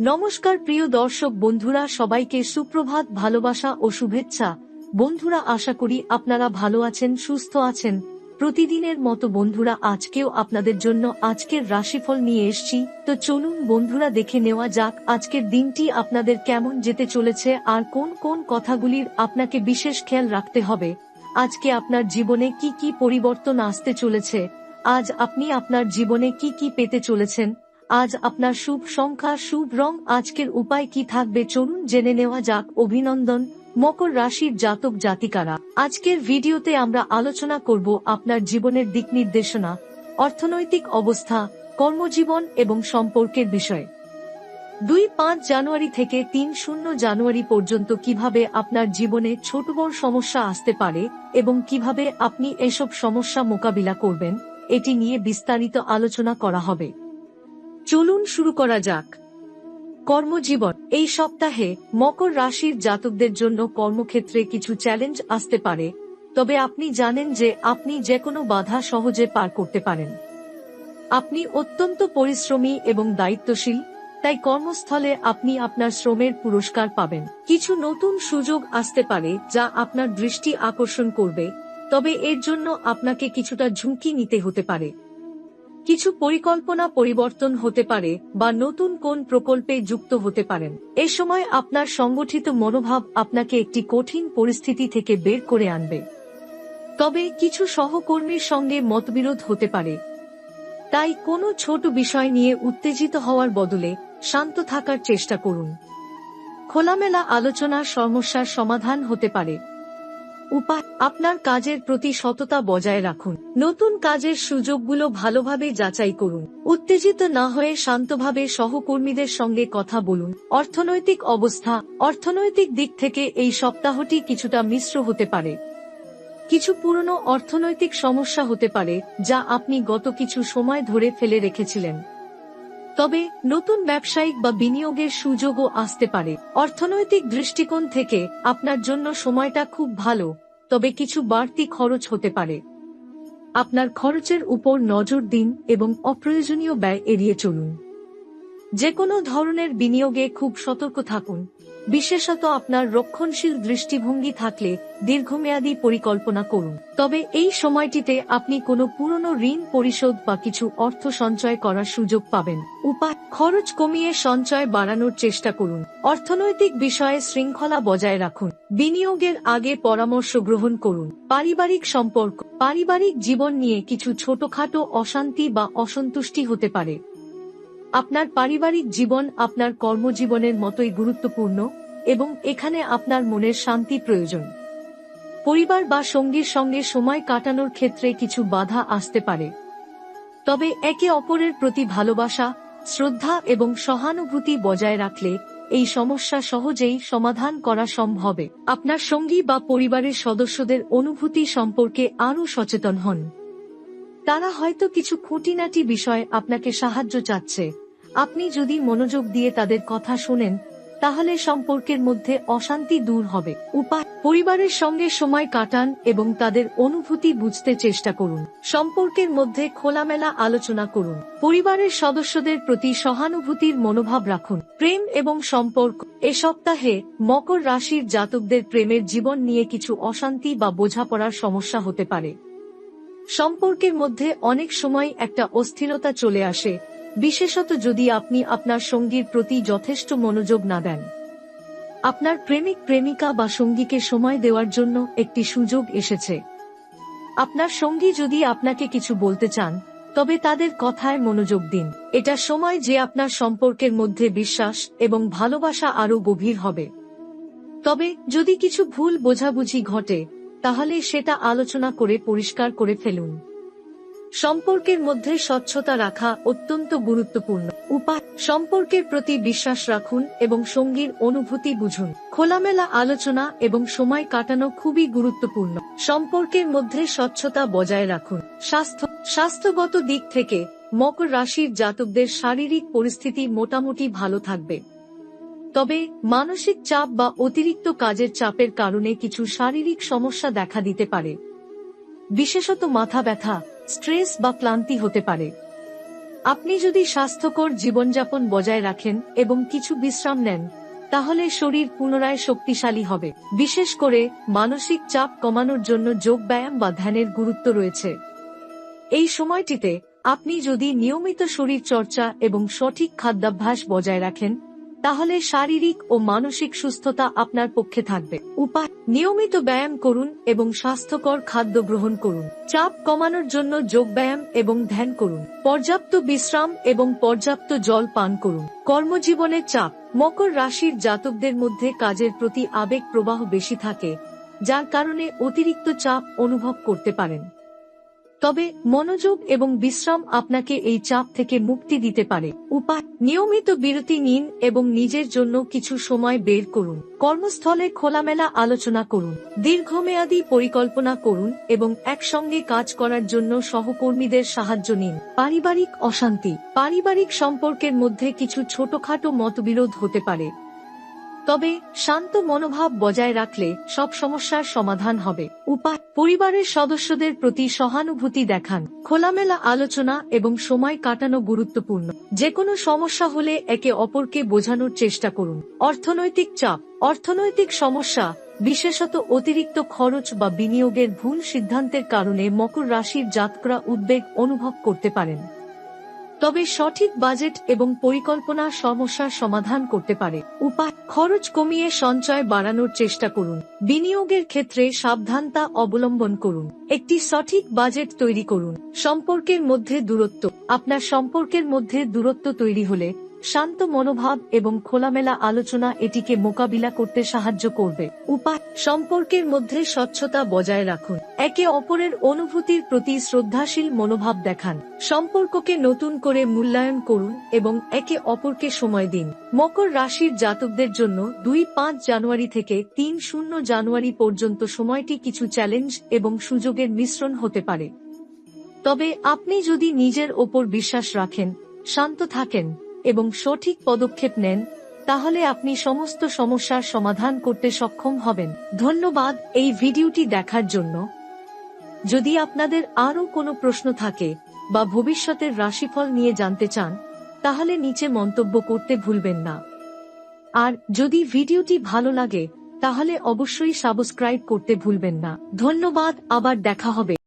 নমস্কার প্রিয় দর্শক বন্ধুরা, সবাইকে সুপ্রভাত ভালোবাসা ও শুভেচ্ছা। বন্ধুরা, আশা করি আপনারা ভালো আছেন, সুস্থ আছেন। প্রতিদিনের মতো বন্ধুরা, আজকেও আপনাদের জন্য আজকের রাশিফল নিয়ে এসছি। তো চলুন বন্ধুরা, দেখে নেওয়া যাক আজকের দিনটি আপনাদের কেমন যেতে চলেছে আর কোন কোন কথাগুলির আপনাকে বিশেষ খেয়াল রাখতে হবে। আজকে আপনার জীবনে কি কি পরিবর্তন আসতে চলেছে? আজ আপনি আপনার জীবনে কি কি পেতে চলেছেন? আজ আপনার শুভ সংখ্যা, শুভ রং। আজকের উপায় কি থাকবে? চলুন জেনে নেওয়া যাক। অভিনন্দন। মকর রাশির জাতক জাতিকারা। আজকের ভিডিওতে আমরা আলোচনা করব আপনার জীবনের দিক নির্দেশনা, অর্থনৈতিক অবস্থা, কর্মজীবন এবং সম্পর্কের বিষয়। দুই পাঁচ জানুয়ারি থেকে তিন শূন্য জানুয়ারি পর্যন্ত কীভাবে আপনার জীবনে ছোট বড় সমস্যা আসতে পারে এবং কীভাবে আপনি এসব সমস্যা মোকাবিলা করবেন, এটি নিয়ে বিস্তারিত আলোচনা করা হবে। চলুন শুরু করা যাক। কর্মজীবন, এই সপ্তাহে মকর রাশির জাতকদের জন্য কর্মক্ষেত্রে কিছু চ্যালেঞ্জ আসতে পারে। তবে আপনি জানেন যে আপনি যে কোনো বাধা সহজে পার করতে পারেন। আপনি অত্যন্ত পরিশ্রমী এবং দায়িত্বশীল, তাই কর্মস্থলে আপনি আপনার শ্রমের পুরস্কার পাবেন। কিছু নতুন সুযোগ আসতে পারে যা আপনার দৃষ্টি আকর্ষণ করবে, তবে এর জন্য আপনাকে কিছুটা ঝুঁকি নিতে হতে পারে। কিছু পরিকল্পনা পরিবর্তন হতে পারে বা নতুন কোন প্রকল্পে যুক্ত হতে পারেন। এ সময় আপনার সংগঠিত মনোভাব আপনাকে একটি কঠিন পরিস্থিতি থেকে বের করে আনবে। তবে কিছু সহকর্মীর সঙ্গে মতবিরোধ হতে পারে। তাই কোনো ছোট বিষয় নিয়ে উত্তেজিত হওয়ার বদলে শান্ত থাকার চেষ্টা করুন। খোলামেলা আলোচনা সমস্যার সমাধান হতে পারে। উপায়, আপনার কাজের প্রতি সততা বজায় রাখুন। নতুন কাজের সুযোগগুলো ভালোভাবে যাচাই করুন। উত্তেজিত না হয়ে শান্তভাবে সহকর্মীদের সঙ্গে কথা বলুন। অর্থনৈতিক অবস্থা, অর্থনৈতিক দিক থেকে এই সপ্তাহটি কিছুটা মিশ্র হতে পারে। কিছু পুরনো অর্থনৈতিক সমস্যা হতে পারে, যা আপনি গত কিছু সময় ধরে ফেলে রেখেছিলেন। তবে, নতুন ব্যবসায়িক বা বিনিয়োগের সুযোগও আসতে পারে। অর্থনৈতিক দৃষ্টিকোণ থেকে আপনার জন্য সময়টা খুব ভালো। তবে কিছু বাড়তি খরচ হতে পারে। আপনার খরচের উপর নজর দিন এবং অপ্রয়োজনীয় ব্যয় এড়িয়ে চলুন। যে কোনো ধরনের বিনিয়োগে খুব সতর্ক থাকুন। বিশেষত আপনার রক্ষণশীল দৃষ্টিভঙ্গি থাকলে দীর্ঘমেয়াদী পরিকল্পনা করুন। তবে এই সময়টিতে আপনি কোনো পুরনো ঋণ পরিশোধ বা কিছু অর্থ সঞ্চয় করার সুযোগ পাবেন। উপায়, খরচ কমিয়ে সঞ্চয় বাড়ানোর চেষ্টা করুন। অর্থনৈতিক বিষয়ে শৃঙ্খলা বজায় রাখুন। বিনিয়োগের আগে পরামর্শ গ্রহণ করুন। পারিবারিক সম্পর্ক, পারিবারিক জীবন নিয়ে কিছু ছোটখাটো অশান্তি বা অসন্তুষ্টি হতে পারে। আপনার পারিবারিক জীবন আপনার কর্মজীবনের মতোই গুরুত্বপূর্ণ এবং এখানে আপনার মনের শান্তি প্রয়োজন। পরিবার বা সঙ্গীর সঙ্গে সময় কাটানোর ক্ষেত্রে কিছু বাধা আসতে পারে। তবে একে অপরের প্রতি ভালোবাসা, শ্রদ্ধা এবং সহানুভূতি বজায় রাখলে এই সমস্যা সহজেই সমাধান করা সম্ভবে আপনার সঙ্গী বা পরিবারের সদস্যদের অনুভূতি সম্পর্কে আরও সচেতন হন। তারা হয়তো কিছু খুঁটিনাটি বিষয় আপনাকে সাহায্য চাচ্ছে। আপনি যদি মনোযোগ দিয়ে তাদের কথা শুনেন তাহলে সম্পর্কের মধ্যে অশান্তি দূর হবে। উপায়, পরিবারের সঙ্গে সময় কাটান এবং তাদের অনুভূতি বুঝতে চেষ্টা করুন। সম্পর্কের মধ্যে খোলামেলা আলোচনা করুন। পরিবারের সদস্যদের প্রতি সহানুভূতির মনোভাব রাখুন। প্রেম এবং সম্পর্ক, এ সপ্তাহে মকর রাশির জাতকদের প্রেমের জীবন নিয়ে কিছু অশান্তি বা বোঝাপড়ার সমস্যা হতে পারে। সম্পর্কের মধ্যে অনেক সময় একটা অস্থিরতা চলে আসে বিশেষত যদি আপনি আপনার সঙ্গীর প্রতি যথেষ্ট মনোযোগ না দেন। আপনার প্রেমিক, প্রেমিকা বা সঙ্গীকে সময় দেওয়ার জন্য একটি সুযোগ এসেছে। আপনার সঙ্গী যদি আপনাকে কিছু বলতে চান, তবে তাদের কথায় মনোযোগ দিন। এটা সময় যে আপনার সম্পর্কের মধ্যে বিশ্বাস এবং ভালোবাসা আরও গভীর হবে। তবে যদি কিছু ভুল বোঝাবুঝি ঘটে, তাহলে সেটা আলোচনা করে পরিষ্কার করে ফেলুন। সম্পর্কের মধ্যে স্বচ্ছতা রাখা অত্যন্ত গুরুত্বপূর্ণ। উপায় সম্পর্কের প্রতি বিশ্বাস রাখুন এবং সঙ্গীর অনুভূতি বুঝুন। খোলামেলা আলোচনা এবং সময় কাটানো খুবই গুরুত্বপূর্ণ। সম্পর্কের মধ্যে স্বচ্ছতা বজায় রাখুন। স্বাস্থ্য স্বাস্থ্যগত দিক থেকে মকর রাশির জাতকদের শারীরিক পরিস্থিতি মোটামুটি ভালো থাকবে। তবে মানসিক চাপ বা অতিরিক্ত কাজের চাপের কারণে কিছু শারীরিক সমস্যা দেখা দিতে পারে। বিশেষত মাথা ব্যথা স্ট্রেস বা ক্লান্তি হতে পারে। আপনি যদি স্বাস্থ্যকর জীবনযাপন বজায় রাখেন এবং কিছু বিশ্রাম নেন, তাহলে শরীর পুনরায় শক্তিশালী হবে। বিশেষ করে, মানসিক চাপ কমানোর জন্য যোগ ব্যায়াম বা ধ্যানের গুরুত্ব রয়েছে। এই সময়টিতে, আপনি যদি নিয়মিত শরীর চর্চা এবং সঠিক খাদ্যাভ্যাস বজায় রাখেন তাহলে শারীরিক ও মানসিক সুস্থতা আপনার পক্ষে থাকবে। উপায়, নিয়মিত ব্যায়াম করুন এবং স্বাস্থ্যকর খাদ্য গ্রহণ করুন। চাপ কমানোর জন্য যোগ ব্যায়াম এবং ধ্যান করুন। পর্যাপ্ত বিশ্রাম এবং পর্যাপ্ত জল পান করুন। কর্মজীবনে চাপ, মকর রাশির জাতকদের মধ্যে কাজের প্রতি আবেগ প্রবাহ বেশি থাকে, যার কারণে অতিরিক্ত চাপ অনুভব করতে পারেন। তবে মনোযোগ এবং বিশ্রাম আপনাকে এই চাপ থেকে মুক্তি দিতে পারে। উপায়, নিয়মিত বিরতি নিন এবং নিজের জন্য কিছু সময় বের করুন। কর্মস্থলে খোলামেলা আলোচনা করুন। দীর্ঘমেয়াদী পরিকল্পনা করুন এবং একসঙ্গে কাজ করার জন্য সহকর্মীদের সাহায্য নিন। পারিবারিক অশান্তি, পারিবারিক সম্পর্কের মধ্যে কিছু ছোটখাটো মতবিরোধ হতে পারে। তবে শান্ত মনোভাব বজায় রাখলে সব সমস্যার সমাধান হবে। উপায়, পরিবারের সদস্যদের প্রতি সহানুভূতি দেখান, খোলামেলা আলোচনা এবং সময় কাটানো গুরুত্বপূর্ণ। যে কোনো সমস্যা হলে একে অপরকে বোঝানোর চেষ্টা করুন। অর্থনৈতিক চাপ, অর্থনৈতিক সমস্যা, বিশেষত অতিরিক্ত খরচ বা বিনিয়োগের ভুল সিদ্ধান্তের কারণে মকর রাশির জাতকরা উদ্বেগ অনুভব করতে পারেন। তবে সঠিক বাজেট এবং পরিকল্পনা সমস্যা সমাধান করতে পারে। উপায়, খরচ কমিয়ে সঞ্চয় বাড়ানোর চেষ্টা করুন। বিনিয়োগের ক্ষেত্রে সাবধানতা অবলম্বন করুন। একটি সঠিক বাজেট তৈরি করুন। সম্পর্কের মধ্যে দূরত্ব। আপনার সম্পর্কের মধ্যে দূরত্ব তৈরি হলে শান্ত মনোভাব এবং খোলামেলা আলোচনা এটিকে মোকাবিলা করতে সাহায্য করবে। উপায়, সম্পর্কের মধ্যে স্বচ্ছতা বজায় রাখুন। একে অপরের অনুভূতির প্রতি শ্রদ্ধাশীল মনোভাব দেখান। সম্পর্ককে নতুন করে মূল্যায়ন করুন এবং একে অপরকে সময় দিন। মকর রাশির জাতকদের জন্য দুই পাঁচ জানুয়ারি থেকে তিন শূন্য জানুয়ারি পর্যন্ত সময়টি কিছু চ্যালেঞ্জ এবং সুযোগের মিশ্রণ হতে পারে। তবে আপনি যদি নিজের ওপর বিশ্বাস রাখেন, শান্ত থাকেন। এবং সঠিক পদক্ষেপ নেন, তাহলে আপনি সমস্ত সমস্যার সমাধান করতে সক্ষম হবেন। ধন্যবাদ এই ভিডিওটি দেখার জন্য। যদি আপনাদের আরও কোনো প্রশ্ন থাকে বা ভবিষ্যতের রাশিফল নিয়ে জানতে চান, তাহলে নিচে মন্তব্য করতে ভুলবেন না। আর যদি ভিডিওটি ভালো লাগে, তাহলে অবশ্যই সাবস্ক্রাইব করতে ভুলবেন না। ধন্যবাদ, আবার দেখা হবে।